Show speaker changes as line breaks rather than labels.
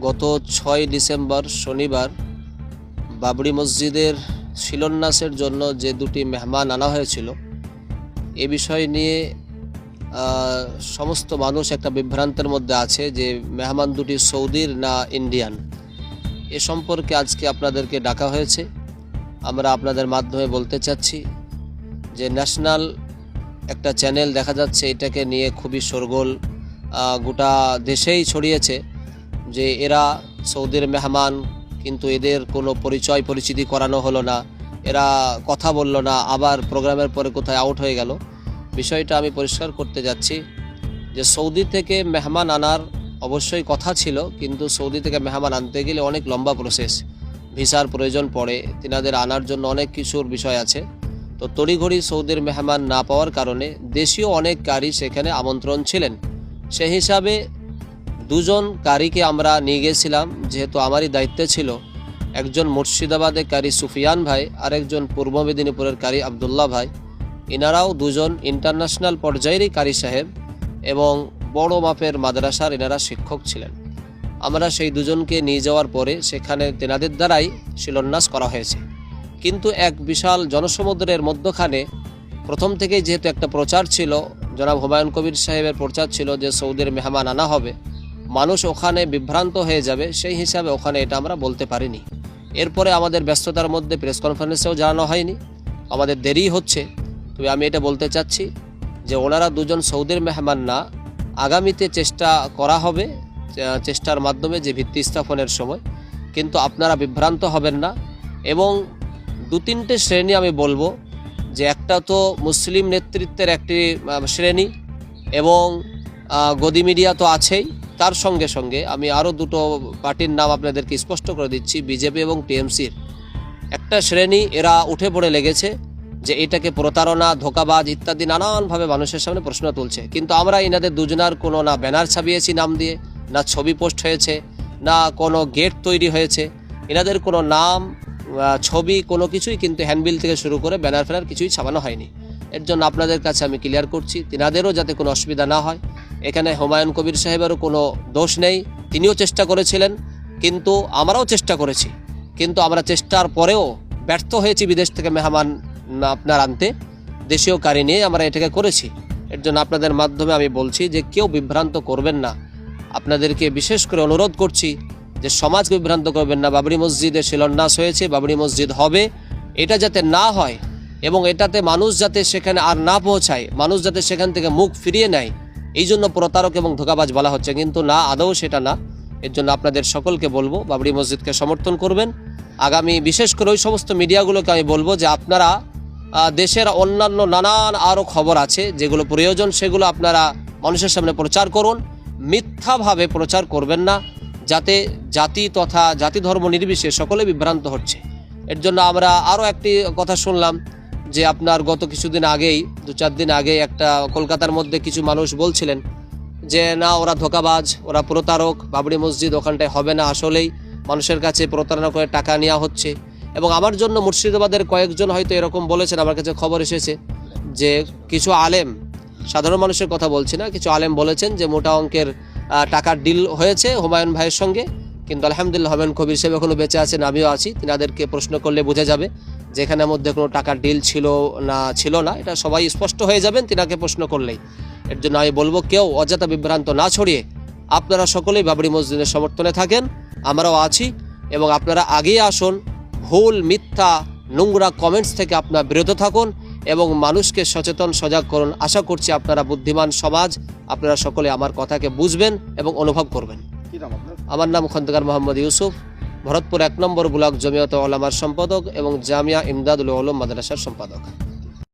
গত ছয় ডিসেম্বর শনিবার বাবরি মসজিদের শিলন্যাসের জন্য যে দুটি মেহমান আনা হয়েছিল এ বিষয় নিয়ে সমস্ত মানুষ একটা বিভ্রান্তের মধ্যে আছে যে মেহমান দুটি সৌদির না ইন্ডিয়ান। এ সম্পর্কে আজকে আপনাদেরকে ডাকা হয়েছে। আমরা আপনাদের মাধ্যমে বলতে চাচ্ছি যে ন্যাশনাল একটা চ্যানেল দেখা যাচ্ছে এটাকে নিয়ে খুবই শোরগোল আহ, গোটা দেশেই ছড়িয়েছে। যে এরা সৌদির মেহমান, কিন্তু এদের কোনো পরিচয় পরিচিতি করানো হলো না। এরা কথা বলল না, আবার প্রোগ্রামের পরে কোথায় আউট হয়ে গেল। বিষয়টা আমি পরিষ্কার করতে যাচ্ছি যে সৌদি থেকে মেহমান আনার অবশ্যই কথা ছিল, কিন্তু সৌদি থেকে মেহমান আনতে গেলে অনেক লম্বা প্রসেস ভিসার প্রয়োজন পড়ে, তিনাদের আনার জন্য অনেক কিছুর বিষয় আছে। তো তড়িঘড়ি সৌদির মেহমান না পাওয়ার কারণে দেশীয় অনেক কারি সেখানে আমন্ত্রণ ছিলেন। সেই হিসাবে দুজন কারিকে আমরা নিয়ে গেছিলাম, যেহেতু আমারই দায়িত্বে ছিল। একজন মুর্শিদাবাদের কারি সুফিয়ান ভাই আর একজন পূর্ব মেদিনীপুরের কারি আবদুল্লাহ ভাই। এনারাও দুজন ইন্টারন্যাশনাল পর্যায়েরই কারি সাহেব এবং বড় মাপের মাদ্রাসার এনারা শিক্ষক ছিলেন। আমরা সেই দুজনকে নিয়ে যাওয়ার পরে সেখানে তেনাদের দ্বারাই শিলান্যাস করা হয়েছে। কিন্তু এক বিশাল জনসমুদ্রের মধ্যখানে প্রথম থেকেই যেহেতু একটা প্রচার ছিল, জনাব হুমায়ুন কবির সাহেবের প্রচার ছিল যে সৌদির মেহমান আনা হবে মানুষ ওখানে বিভ্রান্ত হয়ে যাবে, সেই হিসাবে ওখানে এটা আমরা বলতে পারিনি। এরপরে আমাদের ব্যস্ততার মধ্যে প্রেস কনফারেন্সেও জানানো হয়নি। আমাদের দেরি হচ্ছে। তবে আমি এটা বলতে চাচ্ছি যে ওনারা দুজন সৌদির মেহমান না। আগামীতে চেষ্টা করা হবে চেষ্টার মাধ্যমে যে ভিত্তি স্থাপনের সময়। কিন্তু আপনারা বিভ্রান্ত হবেন না। এবং দু তিনটে শ্রেণি আমি বলব যে একটা তো মুসলিম নেতৃত্বের একটি শ্রেণি এবং গদি মিডিয়া তো আছেই। তার সঙ্গে সঙ্গে আমি আরও দুটো পার্টির নাম আপনাদেরকে স্পষ্ট করে দিচ্ছি, বিজেপি এবং টিএমসির একটা শ্রেণি, এরা উঠে পড়ে লেগেছে যে এটাকে প্রতারণা, ধোকাবাজ ইত্যাদি নানানভাবে মানুষের সামনে প্রশ্ন তুলছে। কিন্তু আমরা এনাদের দুজনার কোনো না ব্যানার ছাপিয়েছি নাম দিয়ে, না ছবি পোস্ট হয়েছে, না কোনো গেট তৈরি হয়েছে। এনাদের কোনো নাম ছবি, কোনো কিছুই কিন্তু হ্যান্ডবিল থেকে শুরু করে ব্যানার ফ্যানার কিছুই ছাপানো হয়নি। এর জন্য আপনাদের কাছে আমি ক্লিয়ার করছি, তিনাদেরও যাতে কোনো অসুবিধা না হয়। এখানে হুমায়ুন কবির সাহেবেরও কোনো দোষ নেই, তিনিও চেষ্টা করেছিলেন, কিন্তু আমরাও চেষ্টা করেছি। কিন্তু আমরা চেষ্টার পরেও ব্যর্থ হয়েছি বিদেশ থেকে মেহমান আপনার আনতে। দেশীয় কারি নিয়ে আমরা এটাকে করেছি। এর জন্য আপনাদের মাধ্যমে আমি বলছি যে কেউ বিভ্রান্ত করবেন না। আপনাদেরকে বিশেষ করে অনুরোধ করছি যে সমাজকে বিভ্রান্ত করবেন না। বাবরি মসজিদে শিলান্যাস হয়েছে, বাবরি মসজিদ হবে। এটা যাতে না হয় এবং এটাতে মানুষ যাতে সেখানে আর না পৌঁছায়, মানুষ যাতে সেখান থেকে মুখ ফিরিয়ে নেয় এই জন্য প্রতারক এবং ধোকাবাজ বলা হচ্ছে, কিন্তু না, আদৌ সেটা না। এর জন্য আপনাদের সকলকে বলব, বাবরি মসজিদকে সমর্থন করবেন। আগামী বিশেষ করে ওই সমস্ত মিডিয়াগুলোকে আমি বলব যে আপনারা দেশের অন্যান্য নানান আরও খবর আছে, যেগুলো প্রয়োজন, সেগুলো আপনারা মানুষের সামনে প্রচার করুন। মিথ্যাভাবে প্রচার করবেন না, যাতে জাতি তথা জাতি ধর্ম নির্বিশেষে সকলে বিভ্রান্ত হচ্ছে। এর জন্য আমরা আরও একটি কথা শুনলাম যে আপনার গত কিছুদিন আগেই, দু চার দিন আগে একটা কলকাতার মধ্যে কিছু মানুষ বলছিলেন যে, না, ওরা ধোকাবাজ, ওরা প্রতারক, বাবরি মসজিদ ওখানটায় হবে না, আসলেই মানুষের কাছে প্রতারণা করে টাকা নেওয়া হচ্ছে। এবং আমার জন্য মুর্শিদাবাদের কয়েকজন হয়তো এরকম বলেছেন, আমার কাছে খবর এসেছে, যে কিছু আলেম, সাধারণ মানুষের কথা বলছি না, কিছু আলেম বলেছেন যে, মোটা অঙ্কের টাকার ডিল হয়েছে হুমায়ুন ভাইয়ের সঙ্গে কিন্তু আলহামদুলিল্লাহ হুমায়ুন কবির সাহেব এখনও বেঁচে আছেন, আমিও আছি। তিনাদেরকে প্রশ্ন করলে বোঝা যাবে যে এখানের মধ্যে কোনো টাকার ডিল ছিল না ছিল না। এটা সবাই স্পষ্ট হয়ে যাবেন তিনাকে প্রশ্ন করলেই। এর জন্য আমি বলব, কেউ অযথা বিভ্রান্ত না ছড়িয়ে আপনারা সকলেই বাবরি মসজিদের সমর্থনে থাকেন, আমরাও আছি এবং আপনারা আগেই আসুন, ভুল, মিথ্যা, নোংরা কমেন্টস থেকে আপনার বিরত থাকুন এবং মানুষকে সচেতন, সজাগ করুন। আশা করছি আপনারা বুদ্ধিমান সমাজ, আপনারা সকলে আমার কথাকে বুঝবেন এবং অনুভব করবেন। আমার নাম খন্দকার মোহাম্মদ ইউসুফ। ভরতপুর এক নম্বর ব্লক জমিয়ত ওলামার সম্পাদক এবং জামিয়া ইমদাদুল আলম মাদ্রাসার সম্পাদক।